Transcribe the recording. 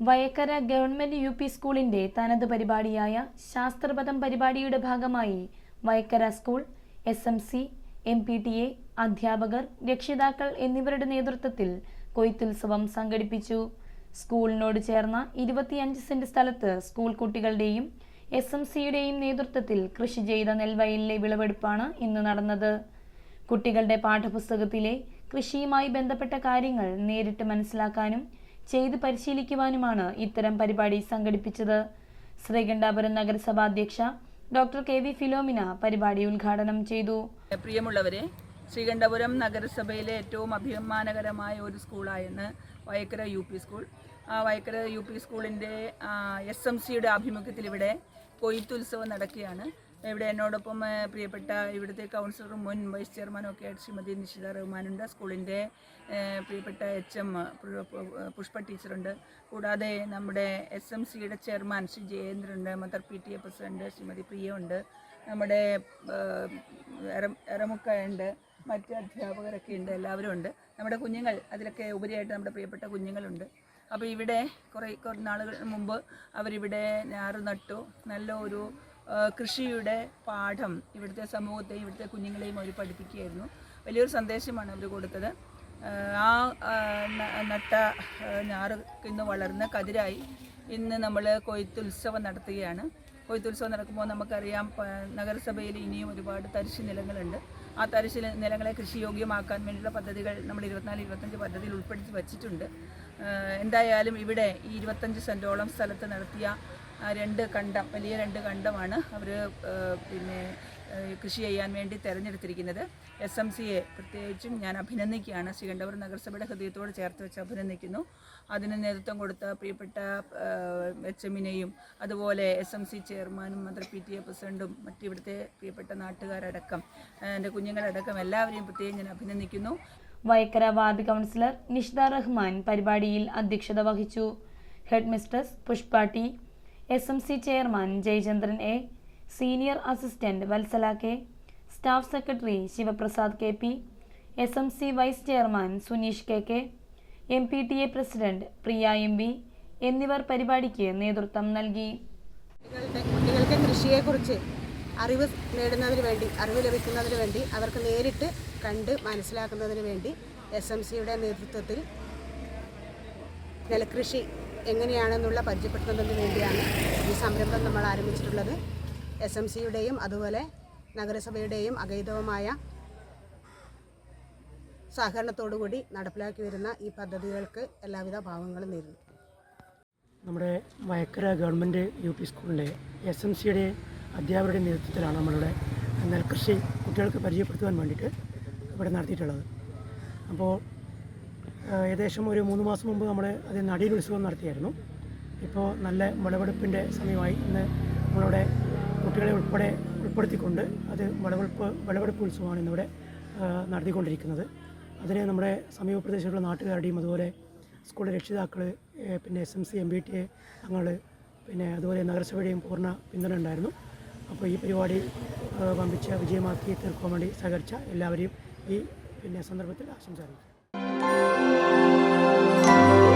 Vayakkara government U P സ്കൂളിന്റെ തനത് പരിപാടിയായ ശാസ്ത്രപഥം പരിപാടിയുടെ ഭാഗമായി Vayakkara school S M C M P T A അധ്യാപകർ രക്ഷിതാക്കൾ എന്നിവരുടെ നേതൃത്വത്തിൽ കൊയ്ത്തുത്സവം സംഘടിപ്പിച്ചു. സ്കൂളിനോട് ചേർന്ന ഇരുപത്തിയഞ്ച് സെന്റ് സ്ഥലത്ത് സ്കൂൾ കുട്ടികളുടെയും എസ് എം സിയുടെയും നേതൃത്വത്തിൽ കൃഷി ചെയ്ത നെൽവയലിലെ വിളവെടുപ്പാണ് ഇന്ന് നടന്നത്. കുട്ടികളുടെ പാഠപുസ്തകത്തിലെ കൃഷിയുമായി ബന്ധപ്പെട്ട കാര്യങ്ങൾ നേരിട്ട് മനസ്സിലാക്കാനും ചെയ്ത് പരിശീലിക്കുവാനുമാണ് ഇത്തരം പരിപാടി സംഘടിപ്പിച്ചത്. ശ്രീകണ്ഠാപുരം നഗരസഭാ അധ്യക്ഷ ഡോക്ടർ കെ വി ഫിലോമിന പരിപാടി ഉദ്ഘാടനം ചെയ്തു. പ്രിയമുള്ളവരെ ശ്രീകണ്ഠപുരം നഗരസഭയിലെ ഏറ്റവും അഭിമാനകരമായ ഒരു സ്കൂളായിരുന്നു വയക്കര യു പി സ്കൂൾ. ആ വയക്കര യു പി സ്കൂളിന്റെ എസ് എം സിയുടെ ആഭിമുഖ്യത്തിൽ ഇവിടെ കൊയ്ത്തുത്സവം നടക്കുകയാണ്. ഇവിടെ എന്നോടൊപ്പം പ്രിയപ്പെട്ട ഇവിടുത്തെ കൗൺസിലറും മുൻ വൈസ് ചെയർമാനും ഒക്കെ ആയിട്ട് ശ്രീമതി നിഷിത റഹ്മാനുണ്ട്. സ്കൂളിന്റെ പ്രിയപ്പെട്ട എച്ച് എം പുഷ്പ ടീച്ചറുണ്ട്. കൂടാതെ നമ്മുടെ എസ് എം സിയുടെ chairman Shri ജയേന്ദ്രനുണ്ട് mother P T A president Shrimati Priya ഉണ്ട് നമ്മുടെ എറമുക്കയുണ്ട് മറ്റ് അധ്യാപകരൊക്കെ ഉണ്ട് എല്ലാവരും ഉണ്ട്. നമ്മുടെ കുഞ്ഞുങ്ങൾ അതിലൊക്കെ ഉപരിയായിട്ട് നമ്മുടെ പ്രിയപ്പെട്ട കുഞ്ഞുങ്ങളുണ്ട്. അപ്പോൾ ഇവിടെ കുറേ കുറേ നാളുകൾ മുമ്പ് അവരിവിടെ ഞാറ് നട്ടു. നല്ല ഒരു കൃഷിയുടെ പാഠം ഇവിടുത്തെ സമൂഹത്തെയും ഇവിടുത്തെ കുഞ്ഞുങ്ങളെയും അവർ പഠിപ്പിക്കുകയായിരുന്നു. വലിയൊരു സന്ദേശമാണ് അവർ കൊടുത്തത്. ആ, നട്ട ഞാറ് ഇന്ന് വളർന്ന് കതിരായി ഇന്ന് നമ്മൾ കൊയ്ത്തുത്സവം നടത്തുകയാണ്. കൊയ്ത്തുത്സവം നടക്കുമ്പോൾ നമുക്കറിയാം നഗരസഭയിൽ ഇനിയും ഒരുപാട് തരിശ് നിലങ്ങളുണ്ട്. ആ തരിശ് നിലങ്ങളെ കൃഷിയോഗ്യമാക്കാൻ വേണ്ടിയുള്ള പദ്ധതികൾ നമ്മൾ ഇരുപത്തിനാല് ഇരുപത്തഞ്ച് പദ്ധതിയിൽ ഉൾപ്പെടുത്തി വച്ചിട്ടുണ്ട്. എന്തായാലും ഇവിടെ ഈ ഇരുപത്തഞ്ച് സെന്റോളം സ്ഥലത്ത് നടത്തിയ രണ്ട് കണ്ടം വലിയ രണ്ട് കണ്ടമാണ് അവർ പിന്നെ കൃഷി ചെയ്യാൻ വേണ്ടി തിരഞ്ഞെടുത്തിരിക്കുന്നത്. എസ് എം സിയെ പ്രത്യേകിച്ചും ഞാൻ അഭിനന്ദിക്കുകയാണ്. ശ്രീകണ്ഠപുരം നഗരസഭയുടെ ഹൃദയത്തോട് ചേർത്ത് വെച്ച് അഭിനന്ദിക്കുന്നു. അതിന് നേതൃത്വം കൊടുത്ത പ്രിയപ്പെട്ട എച്ച് എമ്മിനെയും അതുപോലെ എസ് എം സി ചെയർമാനും മന്ത്രി പി ടി എ പ്രസിഡന്റും മറ്റിവിടുത്തെ പ്രിയപ്പെട്ട നാട്ടുകാരടക്കം എന്റെ കുഞ്ഞുങ്ങളടക്കം എല്ലാവരെയും പ്രത്യേകം ഞാൻ അഭിനന്ദിക്കുന്നു. വൈക്കര വാർഡ് കൗൺസിലർ നിഷിത റഹ്മാൻ പരിപാടിയിൽ അധ്യക്ഷത വഹിച്ചു. Head mistress Pushpa T S M C chairman Jayachandran A senior assistant Valsala K staff secretary Sivaprasad K P S M C vice chairman Suneesh K K M P T A president Priya M V എന്നിവർ പരിപാടിക്ക് നേതൃത്വം നൽകി. കുട്ടികൾക്ക് കൃഷിയെക്കുറിച്ച് അറിവ് നേടുന്നതിന് വേണ്ടി അറിവ് ലഭിക്കുന്നതിന് വേണ്ടി അവർക്ക് നേരിട്ട് കണ്ട് മനസ്സിലാക്കുന്നതിന് വേണ്ടി എസ് എം സിയുടെ നേതൃത്വത്തിൽ നെൽകൃഷി എങ്ങനെയാണെന്നുള്ള പരിചയപ്പെടുത്തുന്നതിന് വേണ്ടിയാണ് ഈ സംരംഭം നമ്മൾ ആരംഭിച്ചിട്ടുള്ളത്. എസ് എം സിയുടെയും അതുപോലെ നഗരസഭയുടെയും അഗൈതവമായ സഹകരണത്തോടുകൂടി നടപ്പിലാക്കി വരുന്ന ഈ പദ്ധതികൾക്ക് എല്ലാവിധ ഭാവങ്ങളും നേരുന്നു. നമ്മുടെ വയക്കര ഗവൺമെന്റ് യു പി സ്കൂളിലെ എസ് എം സിയുടെ അധ്യാപകരുടെ നേതൃത്വത്തിലാണ് നമ്മളുടെ നെൽകൃഷി കുട്ടികൾക്ക് പരിചയപ്പെടുത്തുവാൻ വേണ്ടിയിട്ട് ഇവിടെ നടത്തിയിട്ടുള്ളത്. അപ്പോൾ ഏകദേശം ഒരു മൂന്ന് മാസം മുമ്പ് നമ്മൾ അത് നടീൽ ഉത്സവം നടത്തിയായിരുന്നു. ഇപ്പോൾ നല്ല വിളവെടുപ്പിന്റെ സമയമായി ഇന്ന് നമ്മളുടെ കുട്ടികളെ ഉൾപ്പെടെ ഉൾപ്പെടുത്തിക്കൊണ്ട് അത് വിളവെടുപ്പ് വിളവെടുപ്പ് ഉത്സവമാണ് ഇന്നിവിടെ നടത്തിക്കൊണ്ടിരിക്കുന്നത്. അതിന് നമ്മുടെ സമീപ പ്രദേശത്തുള്ള നാട്ടുകാരുടെയും അതുപോലെ സ്കൂളിലെ രക്ഷിതാക്കൾ പിന്നെ S M C M B T A അങ്ങൾ പിന്നെ അതുപോലെ നഗരസഭയുടെയും പൂർണ പിന്തുണ ഉണ്ടായിരുന്നു. അപ്പോൾ ഈ പരിപാടി പമ്പിച്ച വിജയമാക്കി തീർക്കാൻ വേണ്ടി സഹകരിച്ച എല്ലാവരെയും ഈ പിന്നെ സന്ദർഭത്തിൽ ആശംസ Thank you.